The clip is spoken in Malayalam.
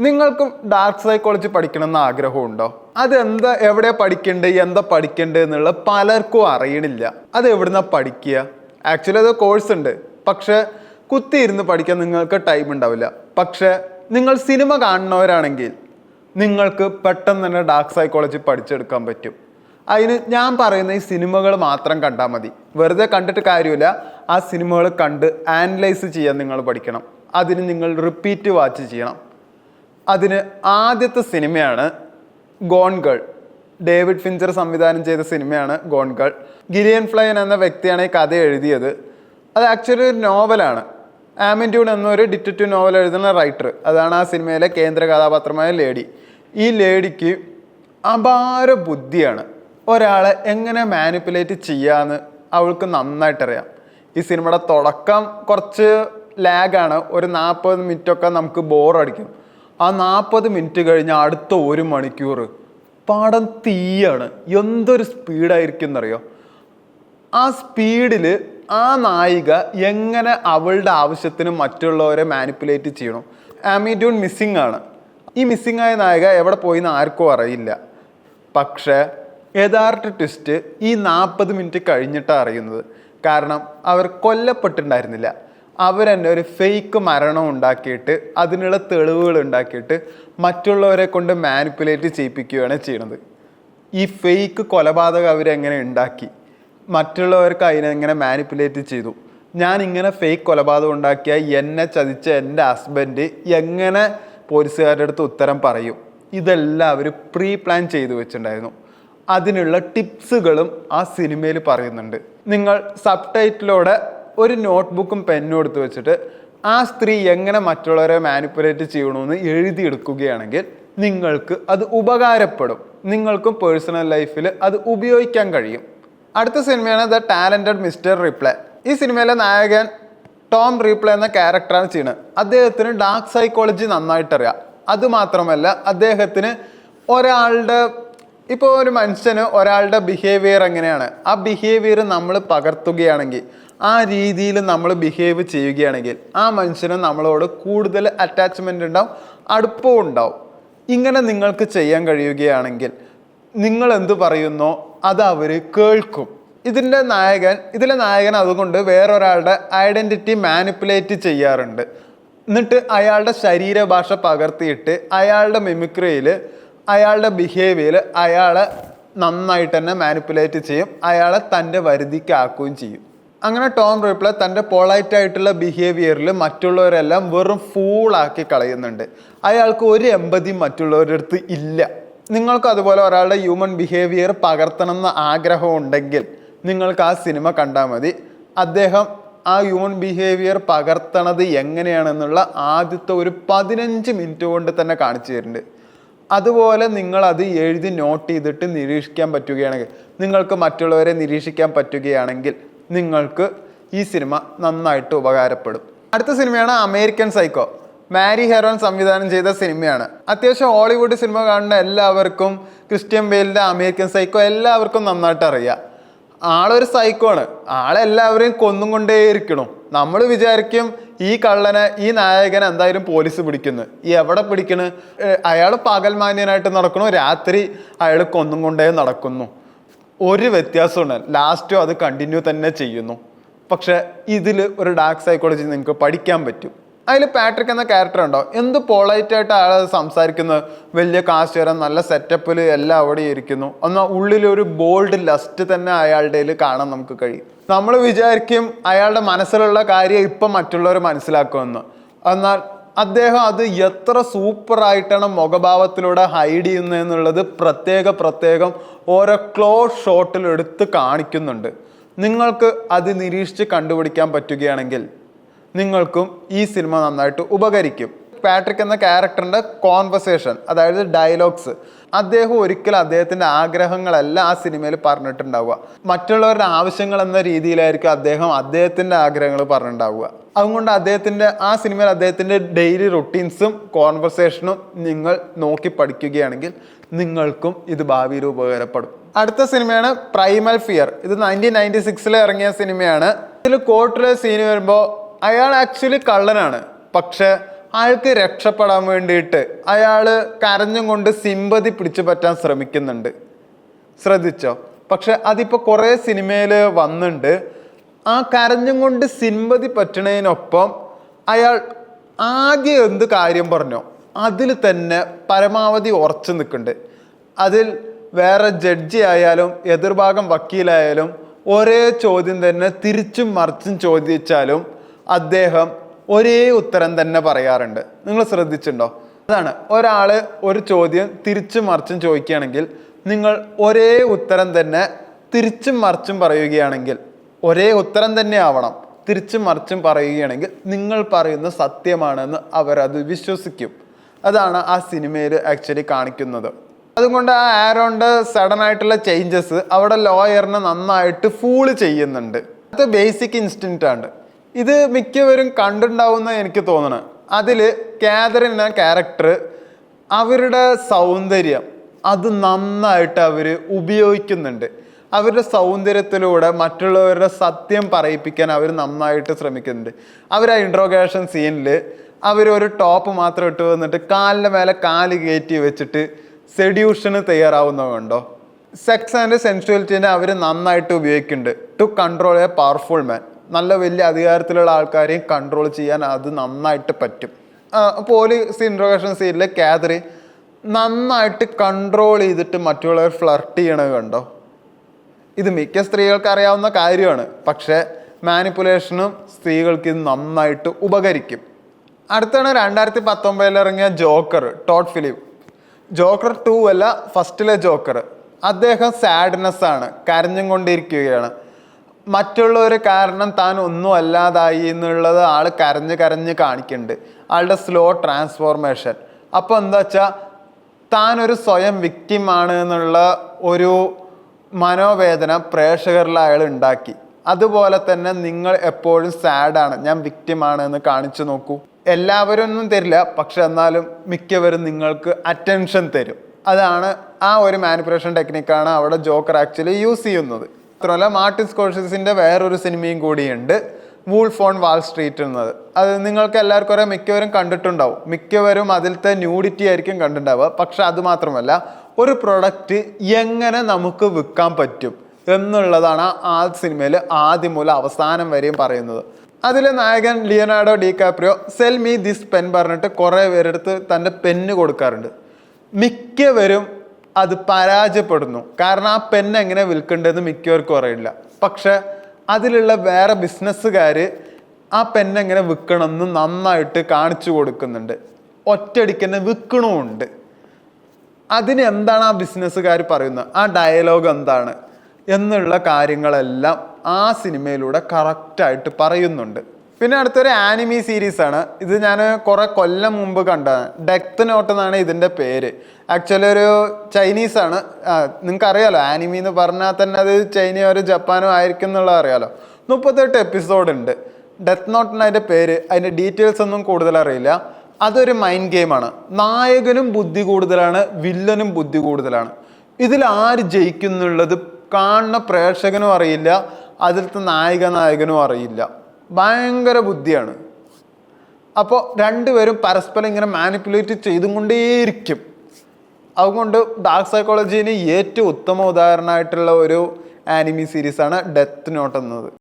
നിങ്ങൾക്കും ഡാർക്ക് സൈക്കോളജി പഠിക്കണമെന്ന് ആഗ്രഹമുണ്ടോ? അത് എന്താ എവിടെ പഠിക്കണ്ടേ എന്താ പഠിക്കണ്ടേ എന്നുള്ള പലർക്കും അറിയണില്ല. അത് എവിടുന്ന പഠിക്കുക? ആക്ച്വലി അത് കോഴ്സ് ഉണ്ട്. പക്ഷെ കുത്തിയിരുന്ന് പഠിക്കാൻ നിങ്ങൾക്ക് ടൈം ഉണ്ടാവില്ല. പക്ഷെ നിങ്ങൾ സിനിമ കാണുന്നവരാണെങ്കിൽ നിങ്ങൾക്ക് പെട്ടെന്ന് തന്നെ ഡാർക്ക് സൈക്കോളജി പഠിച്ചെടുക്കാൻ പറ്റും. അതിന് ഞാൻ പറയുന്ന ഈ സിനിമകൾ മാത്രം കണ്ടാൽ മതി. വെറുതെ കണ്ടിട്ട് കാര്യമില്ല. ആ സിനിമകൾ കണ്ട് ആനലൈസ് ചെയ്യാൻ നിങ്ങൾ പഠിക്കണം. അതിന് നിങ്ങൾ റിപ്പീറ്റ് വാച്ച് ചെയ്യണം. അതിന് ആദ്യത്തെ സിനിമയാണ് ഗോൺ ഗേൾ. ഡേവിഡ് ഫിഞ്ചർ സംവിധാനം ചെയ്ത സിനിമയാണ് ഗോൺ ഗേൾ. ഗിരിയൻ ഫ്ലൈൻ എന്ന വ്യക്തിയാണ് ഈ കഥ എഴുതിയത്. അത് ആക്ച്വലി ഒരു നോവലാണ്. ആമിറ്റ്യൂഡ് എന്നൊരു ഡിറ്റക്റ്റീവ് നോവൽ എഴുതുന്ന റൈറ്റർ അതാണ് ആ സിനിമയിലെ കേന്ദ്ര കഥാപാത്രമായ ലേഡി. ഈ ലേഡിക്ക് അപാര ബുദ്ധിയാണ്. ഒരാളെ എങ്ങനെ മാനിപ്പുലേറ്റ് ചെയ്യാമെന്ന് അവൾക്ക് നന്നായിട്ടറിയാം. ഈ സിനിമയുടെ തുടക്കം കുറച്ച് ലാഗാണ് ഒരു നാൽപ്പത് മിനിറ്റൊക്കെ നമുക്ക് ബോറടിക്കും ആ നാൽപ്പത് മിനിറ്റ് കഴിഞ്ഞ അടുത്ത ഒരു മണിക്കൂർ. പാടം തീയാണ്. എന്തൊരു സ്പീഡായിരിക്കും എന്നറിയോ ആ സ്പീഡിൽ ആ നായിക എങ്ങനെ അവളുടെ ആവശ്യത്തിന് മറ്റുള്ളവരെ മാനിപ്പുലേറ്റ് ചെയ്യണം? ആമിഡ്യൂൺ മിസ്സിംഗ് ആണ്. ഈ മിസ്സിംഗ് ആയ നായിക എവിടെ പോയി എന്ന് ആർക്കും അറിയില്ല. പക്ഷേ യഥാർത്ഥ ട്വിസ്റ്റ് ഈ നാൽപ്പത് മിനിറ്റ് കഴിഞ്ഞിട്ടാണ് അറിയുന്നത്. കാരണം അവർ കൊല്ലപ്പെട്ടിട്ടുണ്ടായിരുന്നില്ല. അവരെന്നെ ഒരു ഫേക്ക് മരണം ഉണ്ടാക്കിയിട്ട് അതിനുള്ള തെളിവുകൾ ഉണ്ടാക്കിയിട്ട് മറ്റുള്ളവരെ കൊണ്ട് മാനിപ്പുലേറ്റ് ചെയ്യിപ്പിക്കുകയാണ് ചെയ്യുന്നത്. ഈ ഫേക്ക് കൊലപാതകം അവരെങ്ങനെ ഉണ്ടാക്കി? മറ്റുള്ളവർക്ക് അതിനെങ്ങനെ മാനിപ്പുലേറ്റ് ചെയ്തു? ഞാൻ ഇങ്ങനെ ഫേക്ക് കൊലപാതകം ഉണ്ടാക്കിയ എന്നെ ചതിച്ച എന്റെ ഹസ്ബൻഡ് എങ്ങനെ പോലീസുകാരുടെ അടുത്ത് ഉത്തരം പറയും? ഇതെല്ലാം അവർ പ്രീ പ്ലാൻ ചെയ്തു വെച്ചിട്ടുണ്ടായിരുന്നു. അതിനുള്ള ടിപ്സുകളും ആ സിനിമയിൽ പറയുന്നുണ്ട്. നിങ്ങൾ സബ് ടൈറ്റിലോടെ ഒരു നോട്ട്ബുക്കും പെന്നും എടുത്ത് വെച്ചിട്ട് ആ സ്ത്രീ എങ്ങനെ മറ്റുള്ളവരെ മാനിപ്പുലേറ്റ് ചെയ്യണമെന്ന് എഴുതിയെടുക്കുകയാണെങ്കിൽ നിങ്ങൾക്ക് അത് ഉപകാരപ്പെടും. നിങ്ങൾക്കും പേഴ്സണൽ ലൈഫിൽ അത് ഉപയോഗിക്കാൻ കഴിയും. അടുത്ത സിനിമയാണ് ദ ടാലന്റഡ് മിസ്റ്റർ റിപ്ലേ. ഈ സിനിമയിലെ നായകൻ ടോം റീപ്ലേ എന്ന ക്യാരക്ടറാണ് ചെയ്യുന്നത് അദ്ദേഹത്തിന് ഡാർക്ക് സൈക്കോളജി നന്നായിട്ടറിയാം. അതുമാത്രമല്ല അദ്ദേഹത്തിന് ഒരാളുടെ ഇപ്പോൾ ഒരു മനുഷ്യന് ഒരാളുടെ ബിഹേവിയർ എങ്ങനെയാണ്? ആ ബിഹേവിയർ നമ്മൾ പകർത്തുകയാണെങ്കിൽ ആ രീതിയിൽ നമ്മൾ ബിഹേവ് ചെയ്യുകയാണെങ്കിൽ ആ മനുഷ്യന് നമ്മളോട് കൂടുതൽ അറ്റാച്ച്മെന്റ് ഉണ്ടാവും അടുപ്പവും ഉണ്ടാവും. ഇങ്ങനെ നിങ്ങൾക്ക് ചെയ്യാൻ കഴിയുകയാണെങ്കിൽ നിങ്ങൾ എന്ത് പറയുന്നോ അത് അവർ കേൾക്കും. ഇതിന്റെ നായകൻ ഇതിലെ നായകൻ അതുകൊണ്ട് വേറൊരാളുടെ ഐഡന്റിറ്റി മാനിപ്പുലേറ്റ് ചെയ്യാറുണ്ട്. എന്നിട്ട് അയാളുടെ ശരീരഭാഷ പകർത്തിയിട്ട് അയാളുടെ മിമിക്രിയിൽ അയാളുടെ ബിഹേവിയർ അയാളെ നന്നായിട്ട് തന്നെ മാനിപ്പുലേറ്റ് ചെയ്യും അയാളെ തന്റെ വരുതിക്കാക്കുകയും ചെയ്യും. അങ്ങനെ ടോം റീപ്ലെ തന്റെ പോളൈറ്റ് ആയിട്ടുള്ള ബിഹേവിയറിൽ മറ്റുള്ളവരെല്ലാം വെറും ഫൂളാക്കി കളയുന്നുണ്ട്. അയാൾക്ക് ഒരു എമ്പതി മറ്റുള്ളവരുടെ അടുത്ത് ഇല്ല. നിങ്ങൾക്ക് അതുപോലെ ഒരാളുടെ ഹ്യൂമൻ ബിഹേവിയർ പകർത്തണം എന്ന ആഗ്രഹം ഉണ്ടെങ്കിൽ നിങ്ങൾക്ക് ആ സിനിമ കണ്ടാൽ മതി. അദ്ദേഹം ആ ഹ്യൂമൻ ബിഹേവിയർ പകർത്തണത് എങ്ങനെയാണെന്നുള്ള ആദ്യത്തെ ഒരു പതിനഞ്ച് മിനിറ്റ് കൊണ്ട് തന്നെ കാണിച്ചു തരുന്നുണ്ട്. അതുപോലെ നിങ്ങൾ അത് എഴുതി നോട്ട് ചെയ്തിട്ട് നിരീക്ഷിക്കാൻ പറ്റുകയാണെങ്കിൽ നിങ്ങൾക്ക് മറ്റുള്ളവരെ നിരീക്ഷിക്കാൻ പറ്റുകയാണെങ്കിൽ നിങ്ങൾക്ക് ഈ സിനിമ നന്നായിട്ട് ഉപകാരപ്പെടും. അടുത്ത സിനിമയാണ് അമേരിക്കൻ സൈക്കോ. മാരി ഹെറോൻ സംവിധാനം ചെയ്ത സിനിമയാണ്. അത്യാവശ്യം ഹോളിവുഡ് സിനിമ കാണുന്ന എല്ലാവർക്കും ക്രിസ്ത്യൻ ബെയിലിന്റെ അമേരിക്കൻ സൈക്കോ എല്ലാവർക്കും നന്നായിട്ട് അറിയാം. ആളൊരു സൈക്കോ ആണ് ആളെല്ലാവരെയും കൊന്നും കൊണ്ടേയിരിക്കണം നമ്മൾ വിചാരിക്കും ഈ കള്ളനെ ഈ നായകനെ എന്തായാലും പോലീസ് പിടിക്കുന്നു. ഈ എവിടെ പിടിക്കണ്? അയാൾ പകൽമാന്യനായിട്ട് നടക്കണു രാത്രി അയാൾ കൊന്നും കൊണ്ടേ നടക്കുന്നു. ഒരു വ്യത്യാസമുണ്ട് ലാസ്റ്റും അത് കണ്ടിന്യൂ തന്നെ ചെയ്യുന്നു. പക്ഷേ ഇതിൽ ഒരു ഡാർക്ക് സൈക്കോളജി നിങ്ങൾക്ക് പഠിക്കാൻ പറ്റും. അതിൽ പാട്രിക് എന്ന ക്യാരക്ടർ ഉണ്ടോ? എന്ത് പോളൈറ്റ് ആയിട്ട് അയാൾ സംസാരിക്കുന്നത് വലിയ കാസ്റ്റ് വരാൻ നല്ല സെറ്റപ്പിൽ എല്ലാം അവിടെ ഇരിക്കുന്നു. എന്നാൽ ഉള്ളിലൊരു ബോൾഡ് ലസ്റ്റ് തന്നെ അയാളുടെ കാണാൻ നമുക്ക് കഴിയും. നമ്മൾ വിചാരിക്കും അയാളുടെ മനസ്സിലുള്ള കാര്യം ഇപ്പം മറ്റുള്ളവർ മനസ്സിലാക്കുമെന്ന്. എന്നാൽ അദ്ദേഹം അത് എത്ര സൂപ്പറായിട്ടാണ് മുഖഭാവത്തിലൂടെ ഹൈഡ് ചെയ്യുന്നതെന്നുള്ളത് പ്രത്യേക പ്രത്യേകം ഓരോ ക്ലോസ് ഷോട്ടിൽ എടുത്ത് കാണിക്കുന്നുണ്ട്. നിങ്ങൾക്ക് അത് നിരീക്ഷിച്ച് കണ്ടുപിടിക്കാൻ പറ്റുകയാണെങ്കിൽ നിങ്ങൾക്കും ഈ സിനിമ നന്നായിട്ട് ഉപകരിക്കും. പാട്രിക് എന്ന ക്യാരക്ടറിന്റെ കോൺവെർസേഷൻ അതായത് ഡയലോഗ്സ് അദ്ദേഹം ഒരിക്കലും അദ്ദേഹത്തിന്റെ ആഗ്രഹങ്ങളല്ല ആ സിനിമയിൽ പറഞ്ഞിട്ടുണ്ടാവുക. മറ്റുള്ളവരുടെ ആവശ്യങ്ങൾ എന്ന രീതിയിലായിരിക്കും അദ്ദേഹം അദ്ദേഹത്തിന്റെ ആഗ്രഹങ്ങൾ പറഞ്ഞിട്ടുണ്ടാവുക. അതുകൊണ്ട് അദ്ദേഹത്തിന്റെ ആ സിനിമയിൽ അദ്ദേഹത്തിന്റെ ഡെയിലി റുട്ടീൻസും കോൺവെർസേഷനും നിങ്ങൾ നോക്കി പഠിക്കുകയാണെങ്കിൽ നിങ്ങൾക്കും ഇത് ഭാവിയിൽ ഉപകാരപ്പെടും. അടുത്ത സിനിമയാണ് പ്രൈമൽ ഫിയർ ഇത് നയന്റീൻ നയന്റി സിക്സിൽ ഇറങ്ങിയ സിനിമയാണ്. ഇതിൽ കോർട്ടിലെ സീന് വരുമ്പോൾ അയാൾ ആക്ച്വലി കള്ളനാണ്. പക്ഷെ അയാൾക്ക് രക്ഷപ്പെടാൻ വേണ്ടിയിട്ട് അയാൾ കരഞ്ഞും കൊണ്ട് സിമ്പതി പിടിച്ചു പറ്റാൻ ശ്രമിക്കുന്നുണ്ട്. ശ്രദ്ധിച്ചോ? പക്ഷെ അതിപ്പോൾ കുറേ സിനിമയിൽ വന്നിട്ടുണ്ട് ആ കരഞ്ഞും കൊണ്ട് സിമ്പതി പറ്റണതിനൊപ്പം അയാൾ ആദ്യം എന്ത് കാര്യം പറഞ്ഞോ? അതിൽ തന്നെ പരമാവധി ഉറച്ചു നിൽക്കുന്നുണ്ട്. അതിൽ വേറെ ജഡ്ജി ആയാലും എതിർഭാഗം വക്കീലായാലും ഒരേ ചോദ്യം തന്നെ തിരിച്ചും മറിച്ചും ചോദിച്ചാലും അദ്ദേഹം ഒരേ ഉത്തരം തന്നെ പറയാറുണ്ട്. നിങ്ങൾ ശ്രദ്ധിച്ചിട്ടുണ്ടോ? അതാണ്. ഒരാൾ ഒരു ചോദ്യം തിരിച്ചും മറിച്ചും ചോദിക്കുകയാണെങ്കിൽ നിങ്ങൾ ഒരേ ഉത്തരം തന്നെ തിരിച്ചും മറിച്ചും പറയുകയാണെങ്കിൽ ഒരേ ഉത്തരം തന്നെ ആവണം. തിരിച്ചും മറിച്ചും പറയുകയാണെങ്കിൽ നിങ്ങൾ പറയുന്ന സത്യമാണെന്ന് അവരത് വിശ്വസിക്കും. അതാണ് ആ സിനിമയിൽ ആക്ച്വലി കാണിക്കുന്നത്. അതുകൊണ്ട് ആ ആരോണ്ട് സഡൻ ആയിട്ടുള്ള ചേഞ്ചസ് അവിടെ ലോയറിനെ നന്നായിട്ട് ഫൂൾ ചെയ്യുന്നുണ്ട്. അത് ബേസിക് ഇൻസ്റ്റിന്റ് ആണ്. ഇത് മിക്കവരും കണ്ടിട്ടുണ്ടാവുന്ന എനിക്ക് തോന്നണം. അതിൽ കാതറിൻ എന്ന ക്യാരക്ടർ അവരുടെ സൗന്ദര്യം അത് നന്നായിട്ട് അവർ ഉപയോഗിക്കുന്നുണ്ട്. അവരുടെ സൗന്ദര്യത്തിലൂടെ മറ്റുള്ളവരുടെ സത്യം പറയിപ്പിക്കാൻ അവർ നന്നായിട്ട് ശ്രമിക്കുന്നുണ്ട്. അവർ ആ ഇൻട്രോഗേഷൻ സീനിൽ അവർ ഒരു ടോപ്പ് മാത്രം ഇട്ട് വന്നിട്ട് കാലിന്റെ മേലെ കാൽ കയറ്റി വെച്ചിട്ട് സെഡ്യൂഷന് തയ്യാറാവുന്നതുണ്ടോ സെക്സ് ആൻഡ് സെൻഷുവലിറ്റീനെ അവർ നന്നായിട്ട് ഉപയോഗിക്കുന്നുണ്ട്. To control a powerful man നല്ല വലിയ അധികാരത്തിലുള്ള ആൾക്കാരെയും കൺട്രോൾ ചെയ്യാൻ അത് നന്നായിട്ട് പറ്റും. പോലീസ് ഇൻട്രോഗേഷൻ സീനിൽ കാതറി നന്നായിട്ട് കൺട്രോൾ ചെയ്തിട്ട് മറ്റുള്ളവർ ഫ്ലർട്ട് ചെയ്യണത് കണ്ടോ? ഇത് മിക്ക സ്ത്രീകൾക്ക് അറിയാവുന്ന കാര്യമാണ്. പക്ഷേ മാനിപ്പുലേഷനും സ്ത്രീകൾക്ക് ഇത് നന്നായിട്ട് ഉപകരിക്കും. അടുത്താണ് രണ്ടായിരത്തി പത്തൊമ്പതിൽ ഇറങ്ങിയ ജോക്കർ ടോട്ട് ഫിലിം ജോക്കർ ടു അല്ല ഫസ്റ്റിലെ ജോക്കർ അദ്ദേഹം സാഡ്നെസ് ആണ് കരഞ്ഞും കൊണ്ടിരിക്കുകയാണ്. മറ്റുള്ളവർ കാരണം താൻ ഒന്നും അല്ലാതായി എന്നുള്ളത് ആൾ കരഞ്ഞ് കരഞ്ഞ് കാണിക്കുന്നുണ്ട് ആളുടെ സ്ലോ ട്രാൻസ്ഫോർമേഷൻ അപ്പോൾ എന്താ വെച്ചാൽ താൻ ഒരു സ്വയം വിക്റ്റിമാണ് എന്നുള്ള ഒരു മനോവേദന പ്രേക്ഷകരിൽ അയാൾ ഉണ്ടാക്കി. അതുപോലെ തന്നെ നിങ്ങൾ എപ്പോഴും സാഡാണ് ഞാൻ വിക്റ്റിമാണ് എന്ന് കാണിച്ചു നോക്കൂ. എല്ലാവരും ഒന്നും തരില്ല. പക്ഷെ എന്നാലും മിക്കവരും നിങ്ങൾക്ക് അറ്റൻഷൻ തരും. അതാണ് ആ ഒരു മാനിപ്പുലേഷൻ ടെക്നിക്കാണ് അവിടെ ജോക്കർ ആക്ച്വലി യൂസ് ചെയ്യുന്നത്. മാത്രമല്ല മാർട്ടിൻ സ്കോർഷ്യസിന്റെ വേറൊരു സിനിമയും കൂടിയുണ്ട് വൂൾഫ് ഓൺ വാൾ സ്ട്രീറ്റ് എന്നത്. അത് നിങ്ങൾക്ക് എല്ലാവർക്കും അറിയാം മിക്കവരും കണ്ടിട്ടുണ്ടാവും. മിക്കവരും അതിലത്തെ ന്യൂഡിറ്റി ആയിരിക്കും കണ്ടിട്ടുണ്ടാവുക. പക്ഷെ അത് മാത്രമല്ല ഒരു പ്രൊഡക്റ്റ് എങ്ങനെ നമുക്ക് വിൽക്കാൻ പറ്റും എന്നുള്ളതാണ് ആ സിനിമയിൽ ആദ്യം മുതൽ അവസാനം വരെയും പറയുന്നത്. അതിലെ നായകൻ Leonardo DiCaprio sell me this pen പറഞ്ഞിട്ട് കുറേ പേരെടുത്ത് തന്റെ പെന്ന് കൊടുക്കാറുണ്ട്. മിക്കവരും അത് പരാജയപ്പെടുന്നു. കാരണം ആ പെൻ എങ്ങനെ വിൽക്കേണ്ടതെന്ന് മിക്കവർക്കും അറിയില്ല. പക്ഷെ അതിലുള്ള വേറെ ബിസിനസ്സുകാർ ആ പെൻ എങ്ങനെ വിൽക്കണമെന്ന് നന്നായിട്ട് കാണിച്ചു കൊടുക്കുന്നുണ്ട്. ഒറ്റയടിക്ക് തന്നെ വിൽക്കണമുണ്ട്. അതിന് എന്താണ് ആ ബിസിനസ്സുകാർ പറയുന്നത്? ആ ഡയലോഗ് എന്താണ്? എന്നുള്ള കാര്യങ്ങളെല്ലാം ആ സിനിമയിലൂടെ കറക്റ്റായിട്ട് പറയുന്നുണ്ട്. പിന്നെ അടുത്തൊരു ആനിമി സീരീസ് ആണ്. ഇത് ഞാൻ കുറെ കൊല്ലം മുമ്പ് കണ്ടതാണ്. ഡെക്ത് നോട്ട് എന്നാണ് ഇതിന്റെ പേര്. ആക്ച്വലി ഒരു ചൈനീസ് ആണ്. നിങ്ങൾക്ക് അറിയാലോ ആനിമി എന്ന് പറഞ്ഞാൽ തന്നെ അത് ചൈനയോ ഒരു ജപ്പാനോ ആയിരിക്കും എന്നുള്ളത് അറിയാലോ. മുപ്പത്തെട്ട് എപ്പിസോഡ് ഉണ്ട്. ഡെത്ത് നോട്ടിന് അതിന്റെ പേര് അതിന്റെ ഡീറ്റെയിൽസ് ഒന്നും കൂടുതൽ അറിയില്ല. അതൊരു മൈൻഡ് ഗെയിമാണ് നായകനും ബുദ്ധി കൂടുതലാണ് വില്ലനും ബുദ്ധി കൂടുതലാണ്. ഇതിൽ ആര് ജയിക്കുന്നുള്ളത് കാണുന്ന പ്രേക്ഷകനും അറിയില്ല അതിലത്തെ നായിക നായകനും അറിയില്ല. ഭയങ്കര ബുദ്ധിയാണ്. അപ്പോൾ രണ്ടുപേരും പരസ്പരം ഇങ്ങനെ മാനിപ്പുലേറ്റ് ചെയ്തും കൊണ്ടേയിരിക്കും അതുകൊണ്ട് ഡാർക്ക് സൈക്കോളജീന് ഏറ്റവും ഉത്തമ ഉദാഹരണമായിട്ടുള്ള ഒരു ആനിമി സീരീസാണ് ഡെത്ത് നോട്ട് എന്നത്.